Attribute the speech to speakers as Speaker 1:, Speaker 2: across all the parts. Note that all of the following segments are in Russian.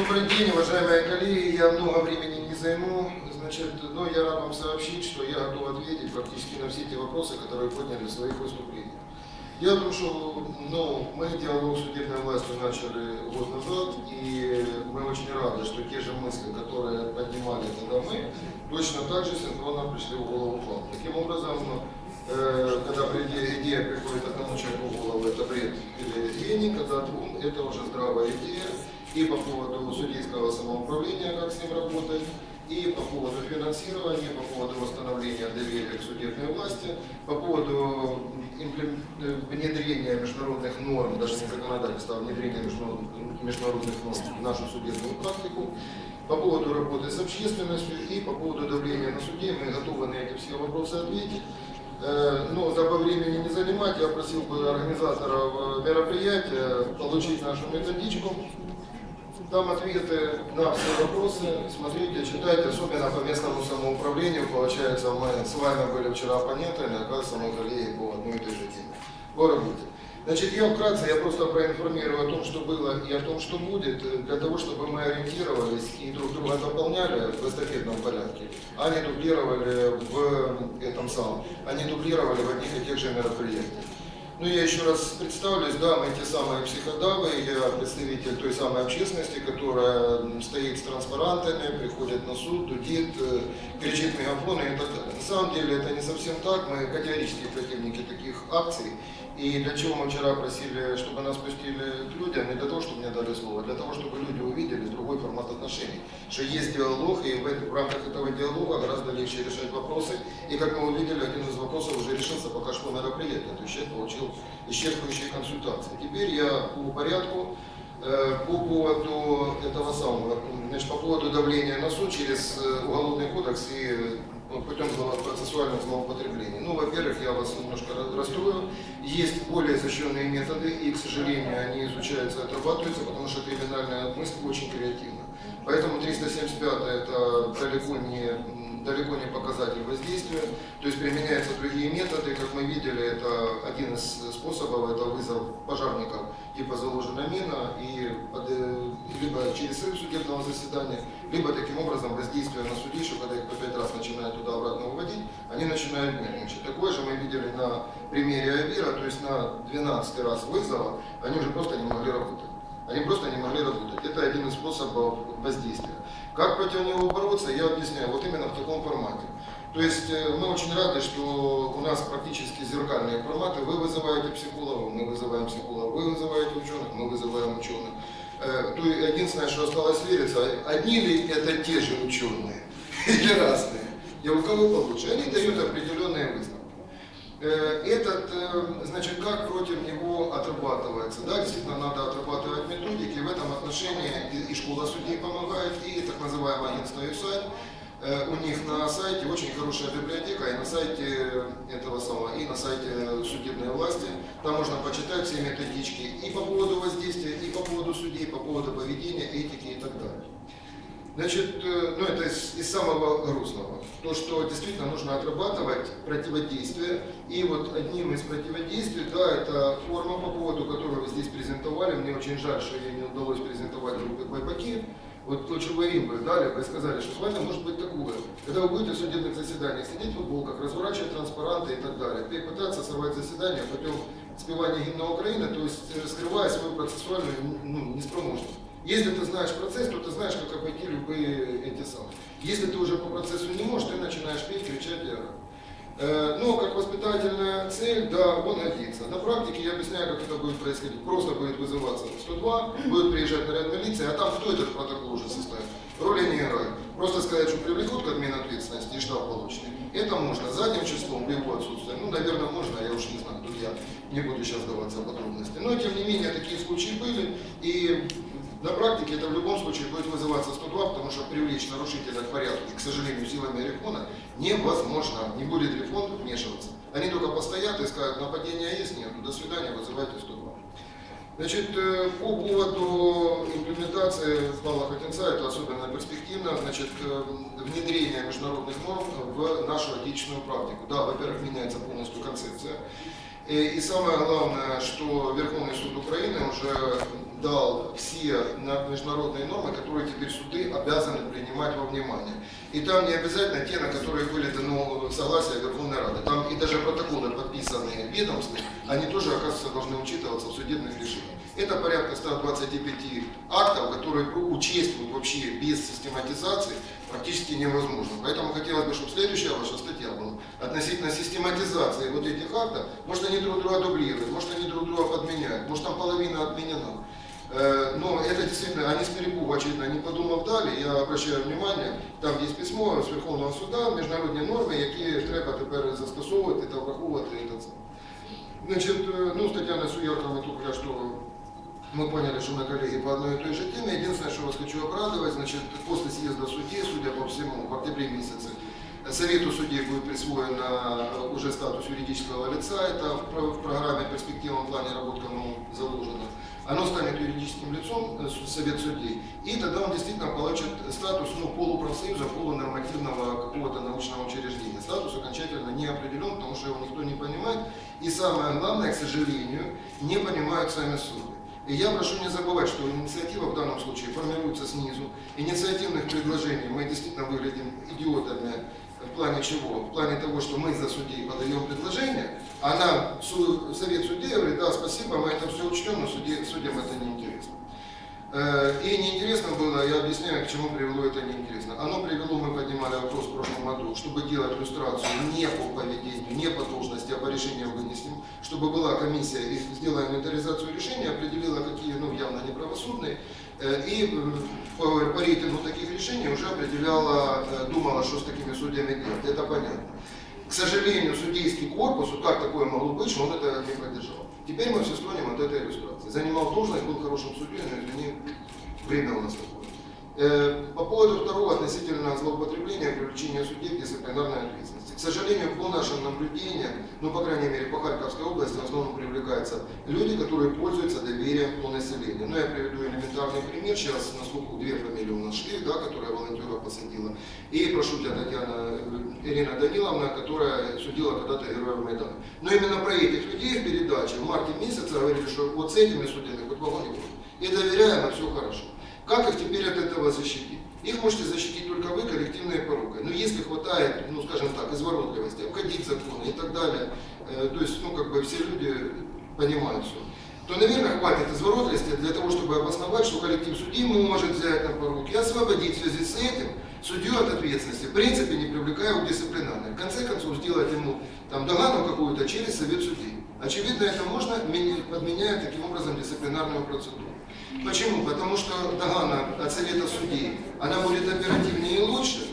Speaker 1: Добрый день, уважаемые коллеги. Я много времени не займу. Значит, но я рад вам сообщить, что я готов ответить практически на все те вопросы, которые подняли в своих выступлениях. В том, что ну, мы диалог с судебной властью начали год назад, и мы очень рады, что те же мысли, которые поднимали тогда мы, точно так же синхронно пришли в голову вам. Таким образом, э, когда идея приходит одному человеку в голову, это бред или гений, когда двум, это уже здравая идея. И по поводу судейского самоуправления, как с ним работать, и по поводу финансирования, по поводу восстановления доверия к судебной власти, по поводу э, внедрения международных норм, даже не законодательства, а внедрения международных, норм в нашу судебную практику, по поводу работы с общественностью и по поводу давления на судей. Мы готовы на эти все вопросы ответить. Э, Но дабы времени не занимать, я просил бы организаторов э, мероприятия получить нашу методичку, там ответы на все вопросы. Смотрите, читайте, особенно по местному самоуправлению. Получается, мы с вами были вчера оппонентами, оказывается, мы коллеги по одной и той же теме. По. Значит, я вкратце, я просто проинформирую о том, что было и о том, что будет, для того, чтобы мы ориентировались и друг друга дополняли в эстафетном порядке, а не дублировали в этом самом, а не дублировали в одних и тех же мероприятиях. Ну, я еще раз представлюсь, да, мы те самые психодавы, я представитель той самой общественности, которая стоит с транспарантами, приходит на суд, дудит, э, кричит мегафоны и. На самом деле это не совсем так, мы категорические противники таких акций. И для чего мы вчера просили, чтобы нас пустили к людям, не для того, чтобы мне дали слово, а для того, чтобы люди увидели другой формат отношений. Что есть диалог, и в, в рамках этого диалога гораздо легче решать вопросы. И как мы увидели, один из вопросов уже решился, пока шло мероприятие. То есть человек получил исчерпывающие консультации. Теперь я по порядку Э, По поводу этого самого, значит, по поводу давления на суд через э, уголовный кодекс и ну, путем зло- процессуальных злоупотреблений. Ну, во-первых, я вас немножко расстрою. Есть более изощренные методы, и, к сожалению, они изучаются отрабатываются, потому что криминальная мысль очень креативна. Поэтому 375 это далеко не, далеко не показатель воздействия. То есть применяются другие методы. Как мы видели, это один из способов, это вызов пожарников типа заложена мина, и э, либо через срыв судебного заседания, либо таким образом воздействие на судей, что когда их по пять раз начинают туда-обратно уводить, они начинают нервничать. Такое же мы видели на примере Авира, то есть на 12 раз вызова они уже просто не могли работать. Они просто не могли работать. Это один из способов воздействия. Как против него бороться, я объясняю, вот именно в таком формате. То есть э, мы очень рады, что у нас практически зеркальные форматы. Вы вызываете психологов, мы вызываем психологов, вы вызываете ученых, мы вызываем ученых. Э, То единственное, что осталось вериться, одни ли это те же ученые или разные? И у кого получше? Они дают определенные выставки. Э, Этот, э, значит, как против него отрабатывается. Да, действительно, надо отрабатывать методики. В этом отношении и- школа судей помогает, и так называемое агентство ЮСАЙД. Э, У них на сайте очень хорошая библиотека, и на сайте этого самого, и на сайте судебной власти. Там можно почитать все методички и по поводу воздействия, и по поводу судей, по поводу поведения, этики. Значит, э, ну это из, из самого грустного. То, что действительно нужно отрабатывать противодействие. И вот одним из противодействий, да, это форма, по поводу которой вы здесь презентовали. Мне очень жаль, что ей не удалось презентовать группы Байпаки. Вот то, вы им бы дали, вы сказали, что с вами может быть такое. Когда вы будете в судебных заседаниях сидеть в футболках, разворачивать транспаранты и так далее, и пытаться сорвать заседание путем спевания гимна Украины, то есть э, скрывая свою процессуальную ну, неспроможность. Если ты знаешь процесс, то ты знаешь, как обойти любые эти самые. Если ты уже по процессу не можешь, ты начинаешь петь, кричать и орать. Э, Но как воспитательная цель, да, он годится. На практике я объясняю, как это будет происходить. Просто будет вызываться 102, будет приезжать наряд милиции, а там кто этот протокол уже составит? Роли не играет. Просто сказать, что привлекут к админответственности и штраф получит. Это можно задним числом, в его отсутствие. Ну, наверное, можно, я уж не знаю, тут я не буду сейчас даваться подробности. Но, тем не менее, такие случаи были. И на практике это в любом случае будет вызываться 102, потому что привлечь нарушителя к порядку, к сожалению, силами рефона невозможно. Не будет рефон вмешиваться. Они только постоят и скажут, нападения есть, нет, до свидания, вызывайте 102. Значит, э, по поводу имплементации плана Хотенца, это особенно перспективно, значит, э, внедрение международных норм в нашу отечественную практику. Да, во-первых, меняется полностью концепция. И, самое главное, что Верховный суд Украины уже дал все на- международные нормы, которые теперь суды обязаны принимать во внимание. И там не обязательно те, на которые были дано согласие Верховной Рады. Там и даже протоколы, подписанные ведомством, они тоже, оказывается, должны учитываться в судебных решениях. Это порядка 125 актов, которые про- учествовать вообще без систематизации практически невозможно. Поэтому хотелось бы, чтобы следующая ваша статья была относительно систематизации вот этих актов. Может, они друг друга дублируют, может, они друг друга подменяют, может, там половина отменена. Э, Но это действительно, они с перепугу, очевидно, не подумав далі, я обращаю внимание, там є письмо з Верховного суда, міжнародні норми, які треба тепер застосовувати та враховувати. і це. Значит, э, ну, с Татьяной Суярко мы только что мы поняли, что мы коллеги по одной и той же теме. Единственное, что вас хочу обрадовать, значит, после съезда судей, судя по всему, в октябре месяце, э, Совету судей будет присвоен э, уже статус юридического лица. Это в про- в программе перспективном плане работ кому заложено. Оно станет юридическим лицом, э, Совет судей, и тогда он действительно получит статус ну, полупрофсоюза, полунормативного какого-то научного учреждения. Статус окончательно не определен, потому что его никто не понимает. И самое главное, к сожалению, не понимают сами суды. И я прошу не забывать, что инициатива в данном случае формируется снизу. Инициативных предложений мы действительно выглядим идиотами в плане чего? В плане того, что мы за судей подаем предложение, а нам су- совет судей говорит, да, спасибо, мы это все учтем, но суде- судьям это не интересно. Э, И неинтересно было, я объясняю, к чему привело это неинтересно. Оно привело, мы поднимали вопрос в прошлом году, чтобы делать иллюстрацию не по поведению, не по должности, а по решениям вынесем, чтобы была комиссия и сделала инвентаризацию решений, определила, какие ну, явно неправосудные, э, и э, по, по рейтингу таких решений уже определяла, думала, что с такими судьями делать. Это понятно. К сожалению, судейский корпус, вот как такое могло быть, что он это не поддержал. Теперь мы все склоним от этой иллюстрации. Занимал должность, был хорошим судьей, но извини, время у нас такое. Э, По поводу второго относительно злоупотребления привлечения судей к дисциплинарной ответственности. К сожалению, по нашим наблюдениям, ну, по крайней мере, по Харьковской области в основном привлекаются люди, которые пользуются доверием у населения. Ну, я приведу элементарный пример. Сейчас на слуху две фамилии у нас шли, да, которая волонтера посадила. И прошу тебя, Татьяна э, Ирина Даниловна, которая судила когда-то героев Майдана. Но именно про этих людей в передаче в марте месяце говорили, что вот с этими судьями хоть вагон не будет. И доверяемо, все хорошо. Как их теперь от этого защитить? Их можете защитить только вы коллективной порукой. Но если хватает, ну скажем так, изворотливости, обходить законы и так далее, э, то есть, ну как бы все люди понимают все, то, наверное, хватит изворотливости для того, чтобы обосновать, что коллектив судей может взять на поруки и освободить в связи с этим судью от ответственности, в принципе, не привлекая его дисциплинарной. В конце концов, сделать ему там догану какую-то через совет судей. Очевидно, это можно, подменяя таким образом дисциплинарную процедуру. Почему? Потому что догана от совета судей, она будет оперативнее и лучше,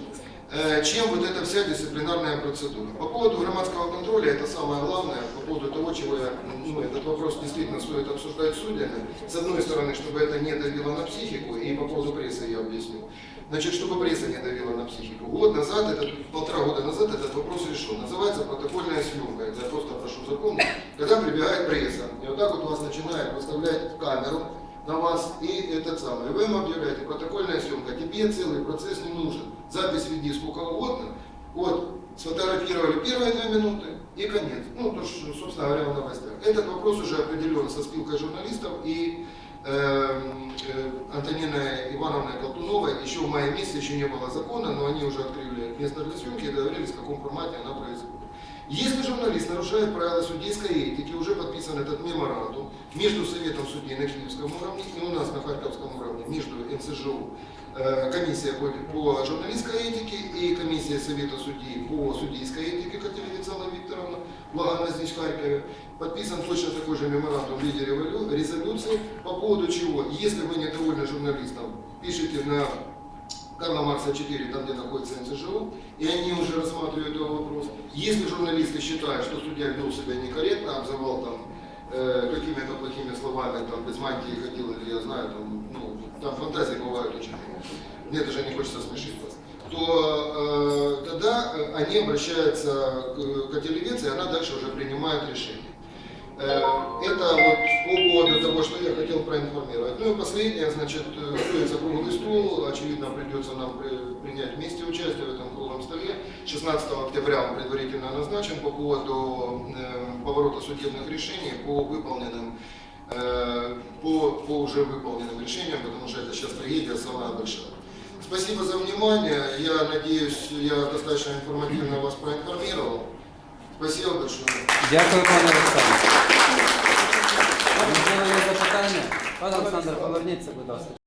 Speaker 1: чем вот эта вся дисциплинарная процедура. По поводу громадского контроля, это самое главное, по поводу того, чего я, ну, этот вопрос действительно стоит обсуждать с судьями. С одной стороны, чтобы это не давило на психику, и по поводу прессы я объясню. Значит, чтобы пресса не давила на психику. Год назад, этот, полтора года назад этот вопрос решен. Называется протокольная съемка. Я просто прошу запомнить. Когда прибегает пресса, и вот так вот вас начинает выставлять камеру, на вас и этот самый. Вы им объявляете, протокольная съемка, тебе целый процесс не нужен. Запись веди сколько угодно. Вот, сфотографировали первые две минуты и конец. Ну, то, что, собственно говоря, в новостях. Этот вопрос уже определен со спилкой журналистов и эм, э, Антониной Ивановной Колтуновой еще в мае месяце еще не было закона, но они уже открыли место для съемки и договорились, в каком формате она происходит. Если журналист нарушает правила судейской этики, уже подписан этот меморандум между Советом судей на Киевском уровне и у нас на Харьковском уровне, между НСЖУ, э, комиссия по, по журналистской этике и комиссия Совета судей по судейской этике, как Александра Викторовна, Лагана здесь в Харькове, подписан точно такой же меморандум в виде резолюции, по поводу чего, если вы недовольны журналистом, пишите на Карла Маркса 4, там, где находится НСЖУ, и они уже рассматривают этот вопрос. Если журналисты считают, что судья вел себя некорректно, обзывал там э, какими-то плохими словами, там без мантии ходил, или я знаю, там, ну, там фантазии бывают очень. Мне даже не хочется смешить вас. То э, тогда они обращаются к, к Ателевец, и она дальше уже принимает решение. Э, Это вот по поводу того, что я хотел проинформировать. Ну и последнее, значит, э, стоится круглый стол. Очевидно, придется нам при- принять вместе участие в этом круглом столе. 16 октября он предварительно назначен по поводу э, поворота судебных решений по выполненным по, по уже выполненным решениям, потому что это сейчас трагедия самая большая. Спасибо за внимание. Я надеюсь, я достаточно информативно вас проинформировал. Спасибо большое.
Speaker 2: Дякую, пане Олександр. Можливо, є запитання? Пане Олександр, поверніться, будь ласка.